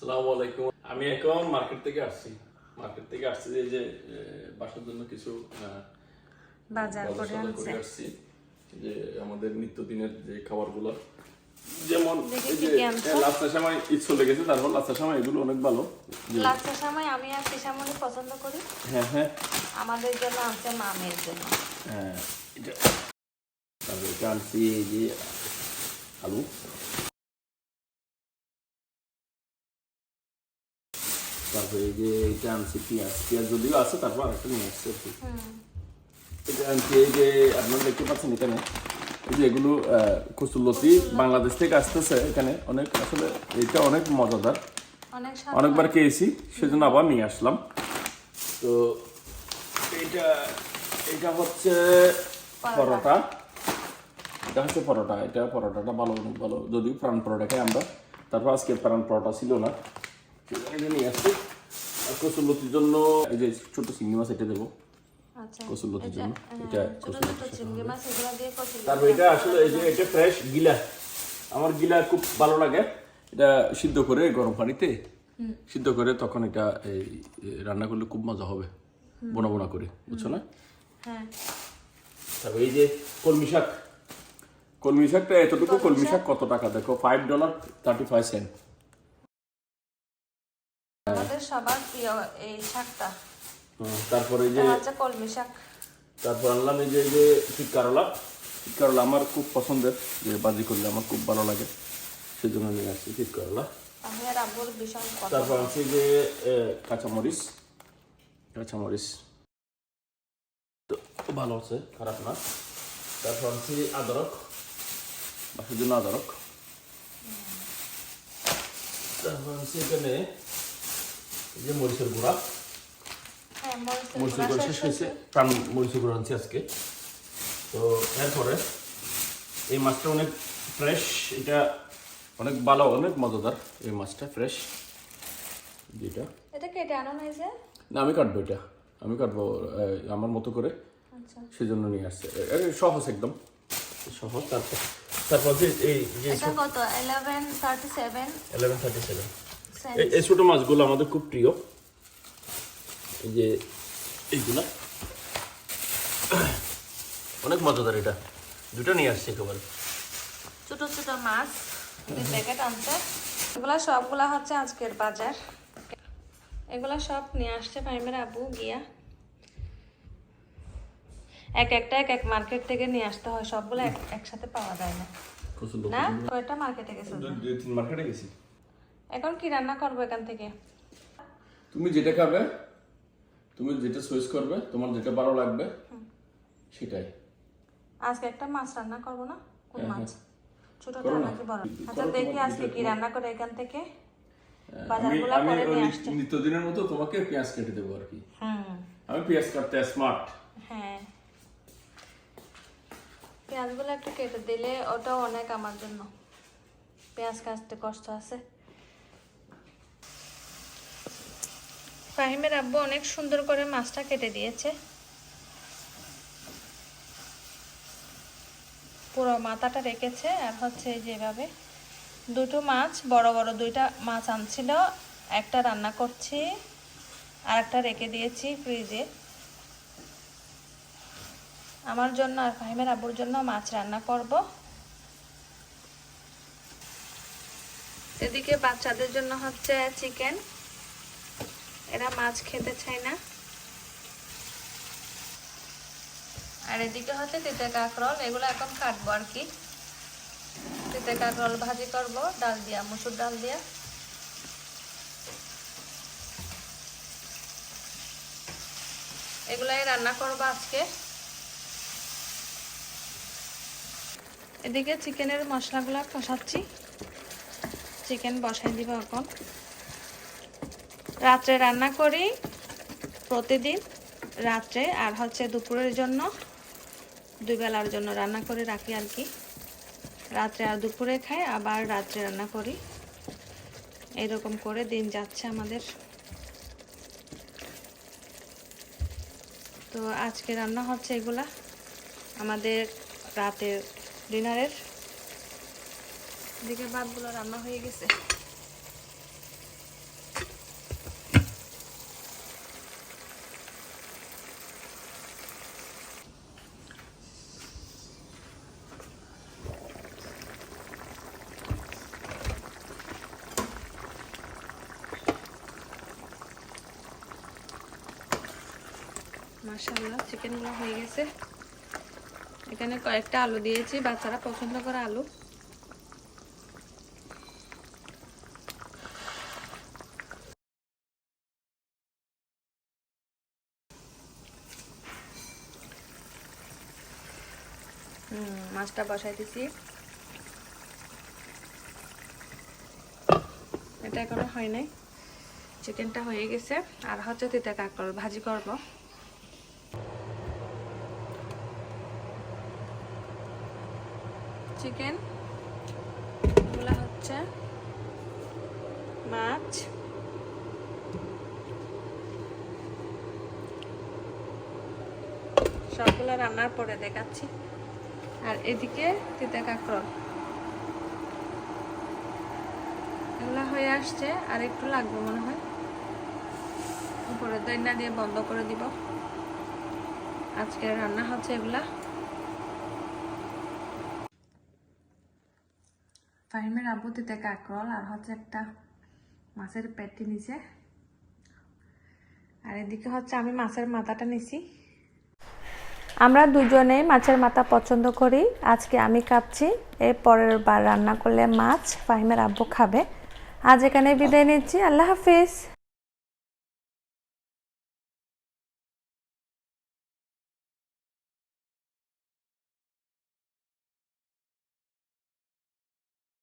সালামু আলাইকুম। আমি এখন মার্কেট থেকে আসছি। মার্কেট থেকে আসছি যে যে বাসার জন্য কিছু বাজার করে আসছি। যে আমাদের নিত্যদিনের যে খাবারগুলো যেমন সময় ঈদ চলে গেছে তারপর লাস্টের সময় এগুলো অনেক ভালো। যে- সময় আমি আর পছন্দ করি। হ্যাঁ হ্যাঁ। আমাদের জন্য মামের জন্য। হ্যাঁ এটা তারপর এটা আনছি এই যে আলু। তারপরে এই যে এটা আনছি পেঁয়াজ পেঁয়াজ যদিও আছে তারপর আরেকটা নিয়ে আসছে আর কি। এটা আনছি এই যে আপনারা দেখতে পাচ্ছেন এখানে এই যে এগুলো কচুরলতি বাংলাদেশ থেকে আসতেছে এখানে অনেক আসলে এটা অনেক মজাদার। অনেকবার খেয়েছি সেজন্য আবার নিয়ে আসলাম। তো এটা এটা হচ্ছে পরোটা। এটা হচ্ছে পরোটা এটা পরোটাটা ভালো অনেক ভালো। যদিও প্রাণ পরোটা খাই আমরা তারপর আজকে প্রাণ পরোটা ছিল না। নিয়ে আসছি। আর কচুরলতির জন্য এই যে ছোট চিংড়ি মাছ এটা দেবো। আচ্ছা কচুরলতির জন্য। এটা ছোট ছোট চিংড়ি মাছ এগুলো দিয়ে কচুরি তারপর এটা আসলে এই যে এটা ফ্রেশ গিলা। আমার গিলা খুব ভালো লাগে। এটা সিদ্ধ করে গরম পানিতে সিদ্ধ করে তখন এটা এই রান্না করলে খুব মজা হবে বোনা বোনা করে বুঝছ না? হ্যাঁ। তারপর এই যে কলমি শাক। কলমি শাকটা এতটুকু কলমি শাক? কত টাকা? দেখো five dollar thirty five cent সবার প্রিয় এই শাকটা। তারপরে যে কলমি শাক। তারপর আনলাম এই যে যে কারলা কারলা আমার খুব পছন্দের যে বাজি করলে আমার খুব ভালো লাগে। সেই জন্য নিয়ে আসছি ঠিক কারলা তারপর আছে যে কাঁচামরিচ। কাঁচামরিচ। তো ভালো আছে খারাপ না। তারপর আছে আদরক। বাসের জন্য আদরক। তারপর আছে এখানে যে হ্যাঁ, মরিচের গুঁড়া। মরিচের গুঁড়া শেষ হয়েছে। প্রাণ মানে মরিচের গুঁড়া আনছি আজকে। তো এরপরে এই মাছটা অনেক ফ্রেশ এটা অনেক ভালো অনেক মজাদার এই মাছটা ফ্রেশ যেটা। এটা কেটে আনানো হয়েছে? না আমি কাটবো এটা। আমি কাটবো আমার মতো করে। আচ্ছা। সেই জন্য নিয়ে আসছে। সহজ একদম। সহজ তারপর তারপর যে এই যে কত? 1137 1137 এই ছোটো মাছগুলো আমাদের খুব প্রিয়। এই যে এইগুলা। অনেক মজাদার এটা। দুটো নিয়ে আসছে একেবারে। ছোট ছোট মাছ প্যাকেট আনছে এগুলা সবগুলা হচ্ছে আজকের বাজার। এগুলা সব নিয়ে আসছে ফাইমের আবু গিয়া। এক একটা এক এক মার্কেট থেকে নিয়ে আসতে হয়। সবগুলো এক একসাথে পাওয়া যায় না। না? কয়টা মার্কেটে গেছে? দুই তিন মার্কেটে গেছি। এখন কি রান্না করব এখান থেকে? তুমি যেটা খাবে তুমি যেটা চয়েস করবে তোমার যেটা ভালো লাগবে সেটাই। আজকে একটা মাছ রান্না করব না? কোন হ্যাঁ, মাছ? ছোটটা করো না। নাকি বড়? আচ্ছা দেখি আজকে কি রান্না করে এখান থেকে। আমি বাজারগুলো করে নিয়ে নিত্য- নিত্যদিনের মতো তোমাকে পেঁয়াজ কেটে দেবো আর কি। হুম। আমি পেঁয়াজ কাটতে স্মার্ট হ্যাঁ। পেঁয়াজগুলো একটু কেটে দিলে ওটাও অনেক আমার জন্য। পেঁয়াজ কাটতে কষ্ট আছে। ফাহিমের আব্বু অনেক সুন্দর করে মাছটা কেটে দিয়েছে। পুরো মাথাটা রেখেছে আর হচ্ছে যেভাবে দুটো মাছ, বড় বড় দুইটা মাছ আনছিল। একটা রান্না করছি আর একটা রেখে দিয়েছি ফ্রিজে। আমার জন্য আর ফাহিমের আব্বুর জন্য মাছ রান্না করব। এদিকে বাচ্চাদের জন্য হচ্ছে চিকেন এরা মাছ খেতে চায় না। আর এদিকে হচ্ছে তিতে কাঁকরোল, এগুলো এখন কাটবো আর কি। তিতে কাঁকরোল ভাজি করব, ডাল দিয়া, মুসুর ডাল দিয়া। এগুলাই রান্না করব আজকে। এদিকে চিকেনের মশলাগুলো কষাচ্ছি। চিকেন বসাই দিব এখন। রাত্রে রান্না করি প্রতিদিন রাত্রে, আর হচ্ছে দুপুরের জন্য, দুই বেলার জন্য রান্না করে রাখি আর কি। রাত্রে আর দুপুরে খাই, আবার রাত্রে রান্না করি। এরকম করে দিন যাচ্ছে আমাদের। তো আজকে রান্না হচ্ছে এগুলা। আমাদের রাতের ডিনারের। দিকে ভাতগুলো রান্না হয়ে গেছে। মাশাআল্লাহ চিকেনগুলো হয়ে গেছে। এখানে কয়েকটা আলু দিয়েছি, বাচ্চারা পছন্দ করে আলু। মাছটা বসাই দিছি। এটা এখনও হয় নাই। চিকেনটা হয়ে গেছে। আর হচ্ছে তিতা কাঁকড় ভাজি করব। চিকেন। এগুলো হচ্ছে মাছ। সবগুলো রান্নার পরে দেখাচ্ছি। আর এদিকে তিতা কাঁকড়। এগুলা হয়ে আসছে, আর একটু লাগবে মনে হয়। উপরে দইনা দিয়ে বন্ধ করে দিব। আজকে রান্না হচ্ছে এগুলা। ফাহিমের আব্বু দিতে কাঁকরোল আর হচ্ছে একটা মাছের পেটি নিচে আর এদিকে হচ্ছে আমি মাছের মাথাটা নিছি। আমরা দুজনে মাছের মাথা পছন্দ করি। আজকে আমি কাঁপছি এর পরের বার রান্না করলে মাছ ফাহিমের আব্বু খাবে। আজ এখানে বিদায় নিচ্ছি, আল্লাহ হাফিজ।